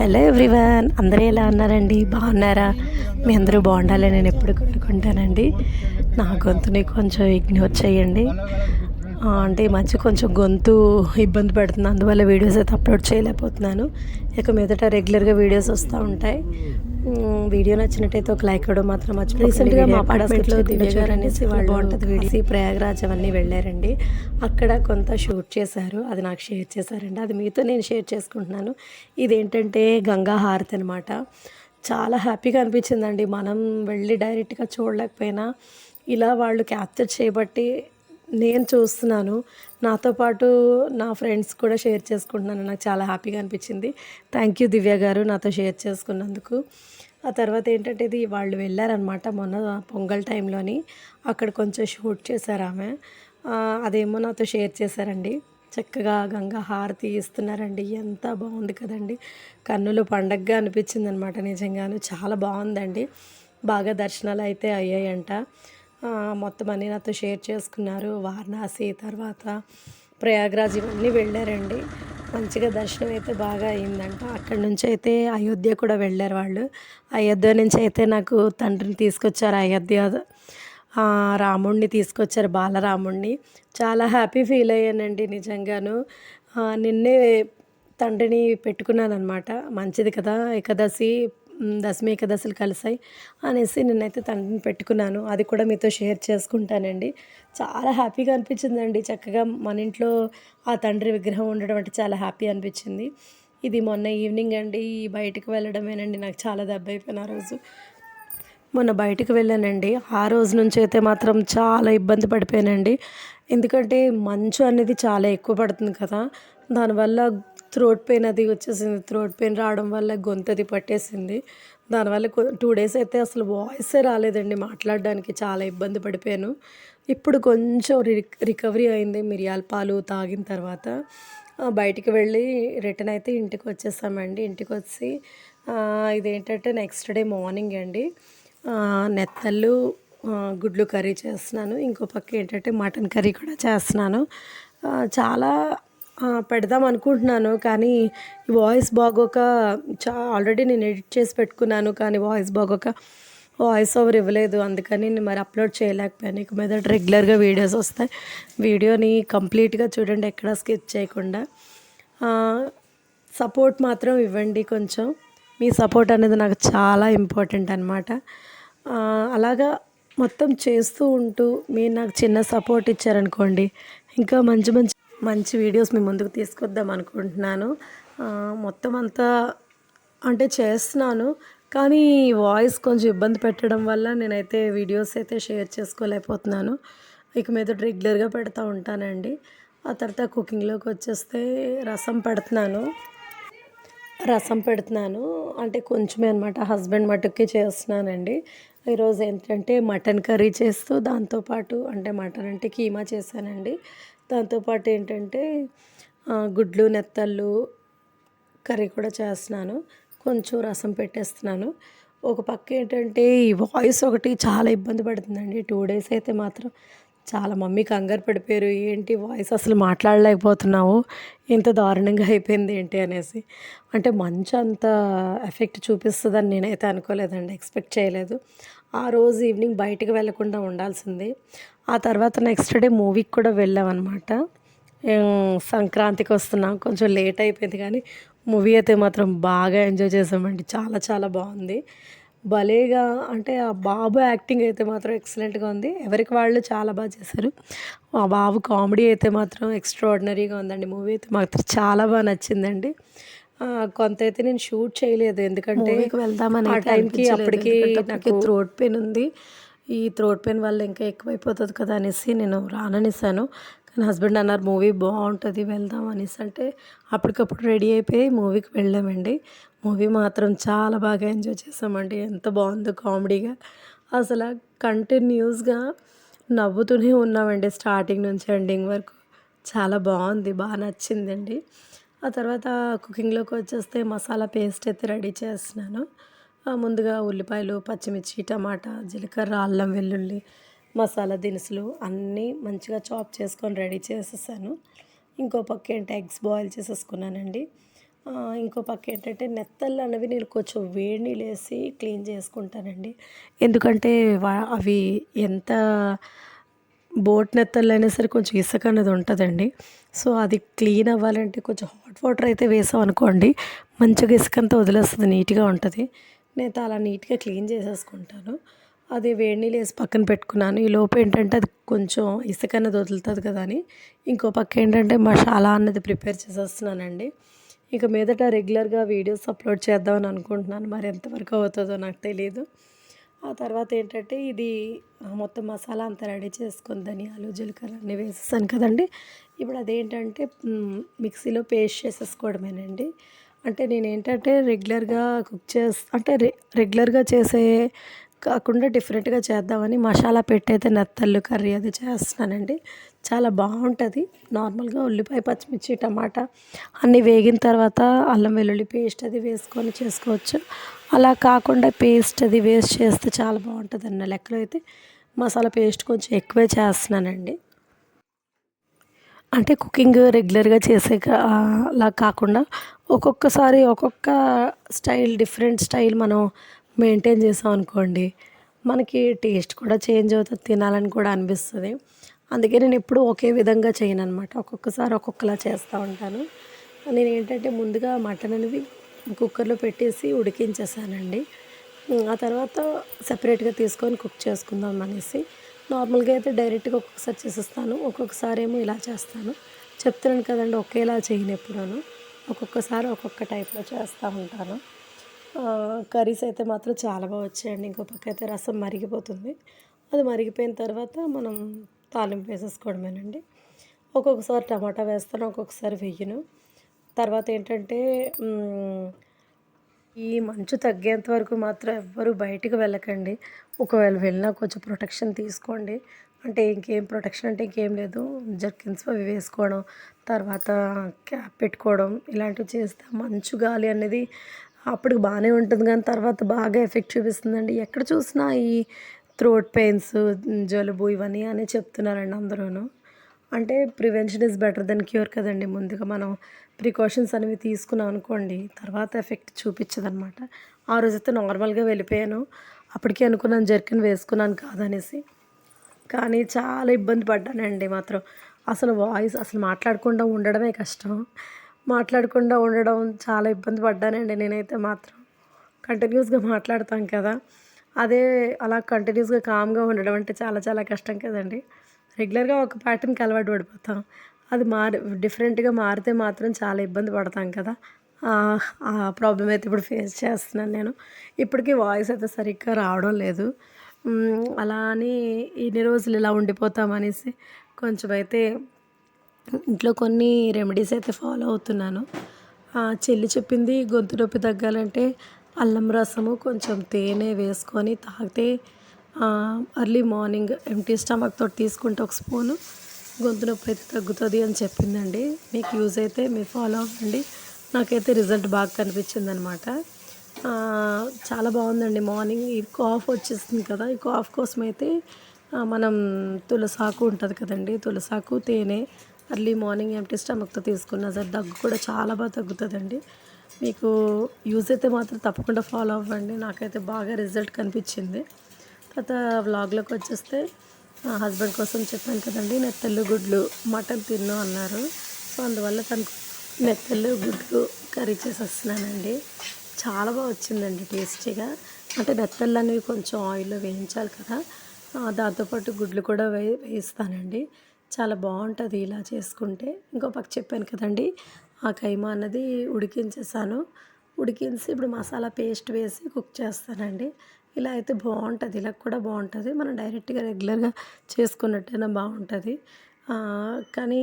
Hello everyone అందరూ ఎలా ఉన్నారండి? బాగున్నారా? మీ అందరూ బాగుండాలని నేను ఎప్పుడు కోరుకుంటానండి. నా గొంతుని కొంచెం ఇగ్నోర్ చేయండి. అంటే ఈ మధ్య కొంచెం గొంతు ఇబ్బంది పెడుతుంది. అందువల్ల వీడియోస్ అయితే అప్లోడ్ చేయలేకపోతున్నాను. ఇక మీదట రెగ్యులర్గా వీడియోస్ వస్తూ ఉంటాయి. వీడియో నచ్చినట్టయితే ఒక లైక్ ఇవ్వడం మాత్రం మర్చిపోయి రీసెంట్గా మా అపార్ట్మెంట్లో దివ్య గారు అనేసి వాళ్ళు బాగుంటుంది వీడియో. ప్రయాగరాజ్ అవన్నీ వెళ్ళారండి. అక్కడ కొంత షూట్ చేశారు. అది నాకు షేర్ చేశారండి. అది మీతో నేను షేర్ చేసుకుంటున్నాను. ఇదేంటంటే గంగా హారతి అనమాట చాలా హ్యాపీగా అనిపించిందండి. మనం వెళ్ళి డైరెక్ట్గా చూడలేకపోయినా ఇలా వాళ్ళు క్యాప్చర్ చేయబట్టి నేను చూస్తున్నాను. నాతో పాటు నా ఫ్రెండ్స్ కూడా షేర్ చేసుకుంటున్నాను. నాకు చాలా హ్యాపీగా అనిపించింది. థ్యాంక్ యూ దివ్య గారు నాతో షేర్ చేసుకున్నందుకు. ఆ తర్వాత ఏంటంటే ఇది వాళ్ళు వెళ్ళారనమాట మొన్న పొంగల్ టైంలోని. అక్కడ కొంచెం షూట్ చేశారు ఆమె. అదేమో నాతో షేర్ చేశారండి. చక్కగా గంగా హారతి ఇస్తున్నారండి. ఎంత బాగుంది కదండి. కన్నులు పండగగా అనిపించింది అనమాట నిజంగాను. చాలా బాగుందండి. బాగా దర్శనాలు అయితే అయ్యాయంట. మొత్తం అన్నీ నాతో షేర్ చేసుకున్నారు. వారణాసి తర్వాత ప్రయాగ్రాజ్ ఇవన్నీ వెళ్ళారండి. మంచిగా దర్శనం అయితే బాగా అయిందంట. అక్కడి నుంచి అయితే అయోధ్య కూడా వెళ్ళారు వాళ్ళు. అయోధ్య నుంచి అయితే నాకు తండ్రిని తీసుకొచ్చారు అయోధ్య. రాముణ్ణి తీసుకొచ్చారు బాలరాముణ్ణి. చాలా హ్యాపీ ఫీల్ అయ్యానండి నిజంగాను. నిన్నే తండ్రిని పెట్టుకున్నాను అనమాట మంచిది కదా ఏకాదశి దశమి దశలు కలిసాయి అనేసి నేనైతే తండ్రిని పెట్టుకున్నాను. అది కూడా మీతో షేర్ చేసుకుంటానండి. చాలా హ్యాపీగా అనిపించిందండి. చక్కగా మన ఇంట్లో ఆ తండ్రి విగ్రహం ఉండడం అంటే చాలా హ్యాపీ అనిపించింది. ఇది మొన్న ఈవినింగ్ అండి. బయటకు వెళ్ళడమేనండి. నాకు చాలా దెబ్బ అయిపోయిన ఆ రోజు. మొన్న బయటకు వెళ్ళానండి. ఆ రోజు నుంచి అయితే మాత్రం చాలా ఇబ్బంది పడిపోయానండి. ఎందుకంటే మంచు అనేది చాలా ఎక్కువ పడుతుంది కదా. దానివల్ల థ్రోట్ పెయిన్ అది వచ్చేసింది. థ్రోట్ పెయిన్ రావడం వల్ల గొంతది అది పట్టేసింది. దానివల్ల టూ డేస్ అయితే అసలు వాయిసే రాలేదండి మాట్లాడడానికి. చాలా ఇబ్బంది పడిపోయాను. ఇప్పుడు కొంచెం రి రికవరీ అయింది మిరియాల పాలు తాగిన తర్వాత. బయటికి వెళ్ళి రిటర్న్ అయితే ఇంటికి వచ్చేసామండి. ఇంటికి వచ్చి ఇదేంటంటే నెక్స్ట్ డే మార్నింగ్ అండి. నెత్తళ్ళు గుడ్లు కర్రీ చేస్తున్నాను. ఇంకో పక్క ఏంటంటే మటన్ కర్రీ కూడా చేస్తున్నాను. చాలా పెడదాం అనుకుంటున్నాను కానీ ఈ వాయిస్ బాగోక చా ఆల్రెడీ నేను ఎడిట్ చేసి పెట్టుకున్నాను కానీ వాయిస్ బాగోక వాయిస్ ఓవర్ ఇవ్వలేదు. అందుకని నేను మరి అప్లోడ్ చేయలేకపోయాను. ఇక మీద రెగ్యులర్గా వీడియోస్ వస్తాయి. వీడియోని కంప్లీట్గా చూడండి ఎక్కడ స్కిప్ చేయకుండా. సపోర్ట్ మాత్రం ఇవ్వండి కొంచెం. మీ సపోర్ట్ అనేది నాకు చాలా ఇంపార్టెంట్ అనమాట అలాగా మొత్తం చేస్తూ ఉంటూ మీరు నాకు చిన్న సపోర్ట్ ఇచ్చారనుకోండి ఇంకా మంచి మంచి మంచి వీడియోస్ మీ ముందుకు తీసుకొద్దాం అనుకుంటున్నాను. మొత్తం అంతా అంటే చేస్తున్నాను కానీ వాయిస్ కొంచెం ఇబ్బంది పెట్టడం వల్ల నేనైతే వీడియోస్ అయితే షేర్ చేసుకోలేకపోతున్నాను. ఇక మీద రెగ్యులర్గా పెడతా ఉంటానండి. ఆ తర్వాత కుకింగ్లోకి వచ్చేస్తే రసం పెడుతున్నాను. రసం పెడుతున్నాను. అంటే కొంచెమే అనమాట హస్బెండ్ మటుకే చేస్తున్నానండి. ఈరోజు ఏంటంటే మటన్ కర్రీ చేస్తూ దాంతోపాటు అంటే మటన్ అంటే కీమా చేశానండి. దాంతోపాటు ఏంటంటే గుడ్లు నెత్తళ్ళు కర్రీ కూడా చేస్తున్నాను. కొంచెం రసం పెట్టేస్తున్నాను. ఒక పక్క ఏంటంటే ఈ వాయిస్ ఒకటి చాలా ఇబ్బంది పడుతుందండి. టూ డేస్ అయితే మాత్రం చాలా మమ్మీ కంగారు పడిపోయారు. ఏంటి వాయిస్ అసలు మాట్లాడలేకపోతున్నావు? ఇంత దారుణంగా అయిపోయింది ఏంటి అనేసి. అంటే మంచు అంత ఎఫెక్ట్ చూపిస్తుందని నేనైతే అనుకోలేదండి. ఎక్స్పెక్ట్ చేయలేదు. ఆ రోజు ఈవినింగ్ బయటకు వెళ్ళకుండా ఉండాల్సింది. ఆ తర్వాత నెక్స్ట్ డే మూవీకి కూడా వెళ్ళామన్నమాట. సంక్రాంతికి వస్తున్నాం. కొంచెం లేట్ అయిపోయింది కానీ మూవీ అయితే మాత్రం బాగా ఎంజాయ్ చేసామండి. చాలా చాలా బాగుంది. భలేగా అంటే ఆ బాబు యాక్టింగ్ అయితే మాత్రం ఎక్సలెంట్గా ఉంది. ఎవరికి వాళ్ళు చాలా బాగా చేశారు. ఆ బాబు కామెడీ అయితే మాత్రం ఎక్స్ట్రాడినరీగా ఉందండి. మూవీ అయితే మాత్రం చాలా బాగా నచ్చిందండి. కొంత అయితే నేను షూట్ చేయలేదు. ఎందుకంటే వెళ్దామని ఆ టైంకి అప్పటికి నాకు థ్రోట్ పెయిన్ ఉంది. ఈ థ్రోట్ పెయిన్ వల్ల ఇంకా ఎక్కువైపోతుంది కదా అనేసి నేను రాననిసాను. కానీ హస్బెండ్ అన్నారు మూవీ బాగుంటుంది వెళ్దాం అనేసి. అంటే అప్పటికప్పుడు రెడీ అయిపోయి మూవీకి వెళ్ళామండి. మూవీ మాత్రం చాలా బాగా ఎంజాయ్ చేసామండి. ఎంత బాగుందో కామెడీగా. అసలు కంటిన్యూస్గా నవ్వుతూనే ఉన్నామండి. స్టార్టింగ్ నుంచి ఎండింగ్ వరకు. చాలా బాగుంది బాగా నచ్చిందండి. ఆ తర్వాత కుకింగ్లోకి వచ్చేస్తే మసాలా పేస్ట్ అయితే రెడీ చేస్తున్నాను. ముందుగా ఉల్లిపాయలు పచ్చిమిర్చి టమాటా జీలకర్ర అల్లం వెల్లుల్లి మసాలా దినుసులు అన్నీ మంచిగా చాప్ చేసుకొని రెడీ చేసేసాను. ఇంకో పక్క ఏంటి ఎగ్స్ బాయిల్ చేసేసుకున్నానండి. ఇంకో పక్క ఏంటంటే నెత్తళ్ళు అనేవి నేను కొంచెం వేడి నీళ్ళు వేసి క్లీన్ చేసుకుంటానండి. ఎందుకంటే వా- అవి ఎంత బోట్ నెత్తళ్ళు అయినా సరే కొంచెం ఇసుక అనేది ఉంటుందండి. సో అది క్లీన్ అవ్వాలంటే కొంచెం హాట్ వాటర్ అయితే వేసాం అనుకోండి మంచిగా ఇసుక అంతా వదిలేస్తుంది నీట్గా ఉంటుంది. నేను అలా నీట్గా క్లీన్ చేసేసుకుంటాను. అది వేడి నీళ్ళు వేసి పక్కన పెట్టుకున్నాను. ఈ లోపు ఏంటంటే అది కొంచెం ఇసుక అనేది వదులుతుంది కదా అని. ఇంకో పక్క ఏంటంటే మసాలా అన్నది ప్రిపేర్ చేసేస్తున్నానండి. ఇక మీదట రెగ్యులర్గా వీడియోస్ అప్లోడ్ చేద్దామని అనుకుంటున్నాను. మరి ఎంతవరకు అవుతుందో నాకు తెలియదు ఆ తర్వాత ఏంటంటే ఇది మొత్తం మసాలా అంతా రెడీ చేసుకొని ధనియాలు జీలకర్ర అన్నీ వేసేసాను కదండి. ఇప్పుడు అదేంటంటే మిక్సీలో పేస్ట్ చేసేసుకోవడమేనండి. అంటే నేను ఏంటంటే రెగ్యులర్గా కుక్ చేస్ అంటే రె రెగ్యులర్గా చేసే కాకుండా డిఫరెంట్గా చేద్దామని మసాలా పెట్టయితే నెత్తళ్ళు కర్రీ అది చేస్తున్నానండి. చాలా బాగుంటుంది. నార్మల్గా ఉల్లిపాయ పచ్చిమిర్చి టమాటా అన్నీ వేగిన తర్వాత అల్లం వెల్లుల్లి పేస్ట్ అది వేసుకొని చేసుకోవచ్చు. అలా కాకుండా పేస్ట్ అది వేస్ట్ చేస్తే చాలా బాగుంటుంది అన్న లెక్కలో అయితే. మసాలా పేస్ట్ కొంచెం ఎక్కువే చేస్తున్నానండి. అంటే కుకింగ్ రెగ్యులర్గా చేసే అలా కాకుండా ఒక్కొక్కసారి ఒక్కొక్క స్టైల్ డిఫరెంట్ స్టైల్ మనం మెయింటైన్ చేసాం అనుకోండి మనకి టేస్ట్ కూడా చేంజ్ అవుతుంది తినాలని కూడా అనిపిస్తుంది. అందుకే నేను ఎప్పుడూ ఒకే విధంగా చేయను అనమాట ఒక్కొక్కసారి ఒక్కొక్కలా చేస్తూ ఉంటాను. నేను ఏంటంటే ముందుగా మటన్ అనేది కుక్కర్లో పెట్టేసి ఉడికించేసానండి. ఆ తర్వాత సపరేట్గా తీసుకొని కుక్ చేసుకుందాం అనేసి. నార్మల్గా అయితే డైరెక్ట్గా ఒక్కొక్కసారి చేసేస్తాను. ఒక్కొక్కసారి ఏమో ఇలా చేస్తాను. చెప్తున్నాను కదండి ఒకేలా చేయను ఎప్పుడూను. ఒక్కొక్కసారి ఒక్కొక్క టైప్లో చేస్తూ ఉంటాను. కర్రీస్ అయితే మాత్రం చాలా బాగా వచ్చాయండి. ఇంకో పక్క అయితే రసం మరిగిపోతుంది. అది మరిగిపోయిన తర్వాత మనం తాలింపు వేసేసుకోవడమేనండి. ఒక్కొక్కసారి టమాటా వేస్తాను ఒక్కొక్కసారి వెయ్యను తర్వాత ఏంటంటే ఈ మంచు తగ్గేంత వరకు మాత్రం ఎవ్వరూ బయటికి వెళ్ళకండి. ఒకవేళ వెళ్ళినా కొంచెం ప్రొటెక్షన్ తీసుకోండి. అంటే ఇంకేం ప్రొటెక్షన్ అంటే ఇంకేం లేదు. జర్కిన్స్ అవి వేసుకోవడం తర్వాత క్యాప్ పెట్టుకోవడం ఇలాంటివి చేస్తే మంచు గాలి అనేది అప్పటికి బాగానే ఉంటుంది కానీ తర్వాత బాగా ఎఫెక్ట్ చూపిస్తుందండి. ఎక్కడ చూసినా ఈ థ్రోట్ పెయిన్స్ జలుబు ఇవన్నీ అని చెప్తున్నారండి అందరూను. అంటే prevention is better than cure కదండి. ముందుగా మనం ప్రికాషన్స్ అనేవి తీసుకున్నాం అనుకోండి తర్వాత ఎఫెక్ట్ చూపించదనమాట. ఆ రోజైతే నార్మల్గా వెళ్ళిపోయాను. అప్పటికే అనుకున్నాను జర్కిన్ వేసుకున్నాను కాదనేసి. కానీ చాలా ఇబ్బంది పడ్డానండి మాత్రం. అసలు వాయిస్ అసలు మాట్లాడకుండా ఉండడమే కష్టం. మాట్లాడకుండా ఉండడం చాలా ఇబ్బంది పడ్డానండి నేనైతే మాత్రం. కంటిన్యూస్గా మాట్లాడతాం కదా. అదే అలా కంటిన్యూస్గా కామ్గా ఉండడం అంటే చాలా చాలా కష్టం కదండి. రెగ్యులర్గా ఒక ప్యాటర్న్కి అలవాటు పడిపోతాం. అది మారి డిఫరెంట్గా మారితే మాత్రం చాలా ఇబ్బంది పడతాం కదా. ఆ- ప్రాబ్లం అయితే ఇప్పుడు ఫేస్ చేస్తున్నాను నేను. ఇప్పటికీ వాయిస్ అయితే సరిగ్గా రావడం లేదు. అలా అని ఇన్ని రోజులు ఇలా ఉండిపోతామనేసి కొంచెం అయితే ఇంట్లో కొన్ని రెమెడీస్ అయితే ఫాలో అవుతున్నాను. చెల్లి చెప్పింది గొంతు నొప్పి తగ్గాలంటే అల్లం రసము కొంచెం తేనె వేసుకొని తాగితే అర్లీ మార్నింగ్ ఎంటీ స్టమక్ తోటి తీసుకుంటే ఒక స్పూను గొంతు నొప్పి అయితే తగ్గుతుంది అని చెప్పిందండి. మీకు యూజ్ అయితే మీరు ఫాలో అవ్వండి. నాకైతే రిజల్ట్ బాగా కనిపించింది అనమాట చాలా బాగుందండి మార్నింగ్ ఈ కాఫ్ వచ్చేస్తుంది కదా ఈ కాఫ్ కోసం అయితే మనం తులసాకు ఉంటుంది కదండి తులసాకు తేనె అర్లీ మార్నింగ్ ఎంటీ స్టమక్తో తీసుకున్నా సరే. దగ్గు కూడా చాలా బాగా తగ్గుతుందండి. మీకు యూజ్ అయితే మాత్రం తప్పకుండా ఫాలో అవ్వండి. నాకైతే బాగా రిజల్ట్ కనిపించింది. తర్వాత వ్లాగ్లోకి వచ్చేస్తే నా హస్బెండ్ కోసం చెప్పాను కదండి నెత్తళ్ళు గుడ్లు మటన్ తిన్ను అన్నారు. సో అందువల్ల తనకు నెత్తళ్ళు గుడ్లు కర్రీ చేసేస్తున్నానండి చాలా బాగా వచ్చిందండి టేస్టీగా. అంటే నెత్తళ్ళు అనేవి కొంచెం ఆయిల్లో వేయించాలి కదా. దాంతోపాటు గుడ్లు కూడా వే వేయిస్తానండి. చాలా బాగుంటుంది ఇలా చేసుకుంటే. ఇంకో పక్క చెప్పాను కదండి ఆ కైమా అన్నది ఉడికించేసాను. ఉడికించి ఇప్పుడు మసాలా పేస్ట్ వేసి కుక్ చేస్తానండి. ఇలా అయితే బాగుంటుంది ఇలా కూడా బాగుంటుంది. మనం డైరెక్ట్గా రెగ్యులర్గా చేసుకున్నట్టయినా బాగుంటుంది. కానీ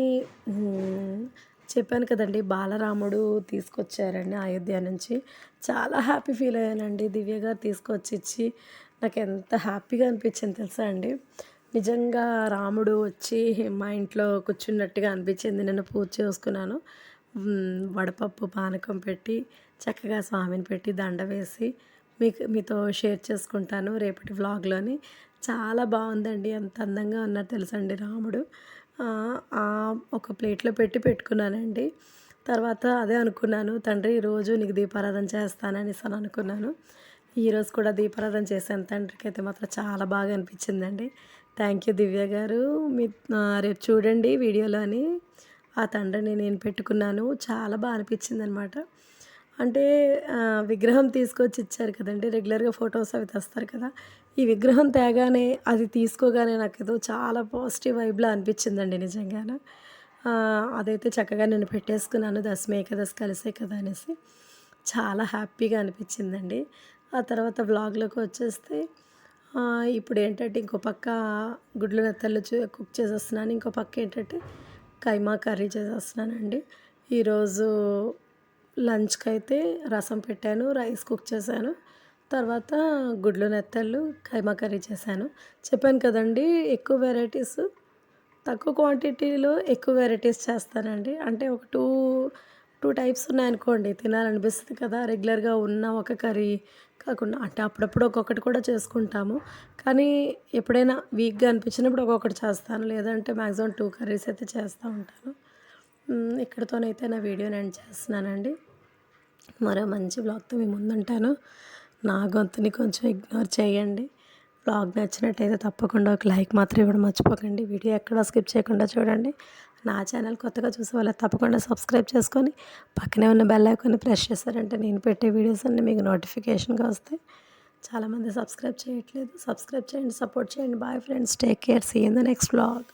చెప్పాను కదండి బాలరాముడు తీసుకొచ్చారండి అయోధ్య నుంచి. చాలా హ్యాపీ ఫీల్ అయ్యానండి దివ్య గారు తీసుకొచ్చి నాకు ఎంత హ్యాపీగా అనిపించింది తెలుసా అండి? నిజంగా రాముడు వచ్చి మా ఇంట్లో కూర్చున్నట్టుగా అనిపించింది. నేను పూజ చేసుకున్నాను. వడపప్పు పానకం పెట్టి చక్కగా స్వామిని పెట్టి దండ వేసి మీకు మీతో షేర్ చేసుకుంటాను రేపటి వ్లాగ్లోని. చాలా బాగుందండి. ఎంత అందంగా ఉన్నారు తెలుసండి రాముడు. ఒక ప్లేట్లో పెట్టి పెట్టుకున్నానండి. తర్వాత అదే అనుకున్నాను తండ్రి రోజు నీకు దీపారాధన చేస్తానని అని అనుకున్నాను. ఈరోజు కూడా దీపారాధన చేశాను తండ్రికి. అయితే మాత్రం చాలా బాగా అనిపించిందండి. థ్యాంక్ యూ దివ్య గారు. మీ రేపు చూడండి వీడియోలోని ఆ తండ్రిని నేను పెట్టుకున్నాను. చాలా బాగా అనిపించింది అనమాట అంటే విగ్రహం తీసుకొచ్చి ఇచ్చారు కదండి. రెగ్యులర్గా ఫొటోస్ అవి తెస్తారు కదా. ఈ విగ్రహం తేగానే అది తీసుకోగానే నాకు ఏదో చాలా పాజిటివ్ వైబ్లా అనిపించిందండి నిజంగానే. అదైతే చక్కగా నేను పెట్టేసుకున్నాను. దశమి ఏకదశ కలిసే కదా అనేసి. చాలా హ్యాపీగా అనిపించిందండి. ఆ తర్వాత వ్లాగ్లోకి వచ్చేస్తే ఇప్పుడు ఏంటంటే ఇంకో పక్క గుడ్లు నెత్తళ్ళు కుక్ చేసేస్తున్నాను. ఇంకో పక్క ఏంటంటే కైమా కర్రీ చేసేస్తున్నానండి. ఈరోజు లంచ్కి అయితే రసం పెట్టాను రైస్ కుక్ చేశాను. తర్వాత గుడ్లు నెత్తళ్ళు కైమా కర్రీ చేశాను. చెప్పాను కదండి ఎక్కువ వెరైటీస్ తక్కువ క్వాంటిటీలో ఎక్కువ వెరైటీస్ చేస్తానండి. అంటే ఒక టూ టూ టైప్స్ ఉన్నాయనుకోండి తినాలనిపిస్తుంది కదా. రెగ్యులర్గా ఉన్న ఒక కర్రీ కాకుండా అంటే అప్పుడప్పుడు ఒక్కొక్కటి కూడా చేసుకుంటాము. కానీ ఎప్పుడైనా వీక్గా అనిపించినప్పుడు ఒక్కొక్కటి చేస్తాను. లేదంటే మ్యాక్సిమం టూ కర్రీస్ అయితే చేస్తూ ఉంటాను. ఇక్కడితోనైతే నా వీడియో నేను చేస్తున్నానండి. మరో మంచి బ్లాగ్తో మీ ముందుంటాను. నా గొంతుని కొంచెం ఇగ్నోర్ చేయండి. బ్లాగ్ నచ్చినట్టయితే తప్పకుండా ఒక లైక్ మాత్రం ఇవ్వడం మర్చిపోకండి. వీడియో ఎక్కడ స్కిప్ చేయకుండా చూడండి. నా ఛానల్ కొత్తగా చూసే వాళ్ళు తప్పకుండా సబ్స్క్రైబ్ చేసుకొని పక్కనే ఉన్న బెల్ ఐకాన్ని ప్రెస్ చేశారంటే నేను పెట్టే వీడియోస్ అన్నీ మీకు నోటిఫికేషన్గా వస్తాయి. చాలామంది సబ్స్క్రైబ్ చేయట్లేదు. సబ్స్క్రైబ్ చేయండి సపోర్ట్ చేయండి. Bye friends take care. See in the next blog.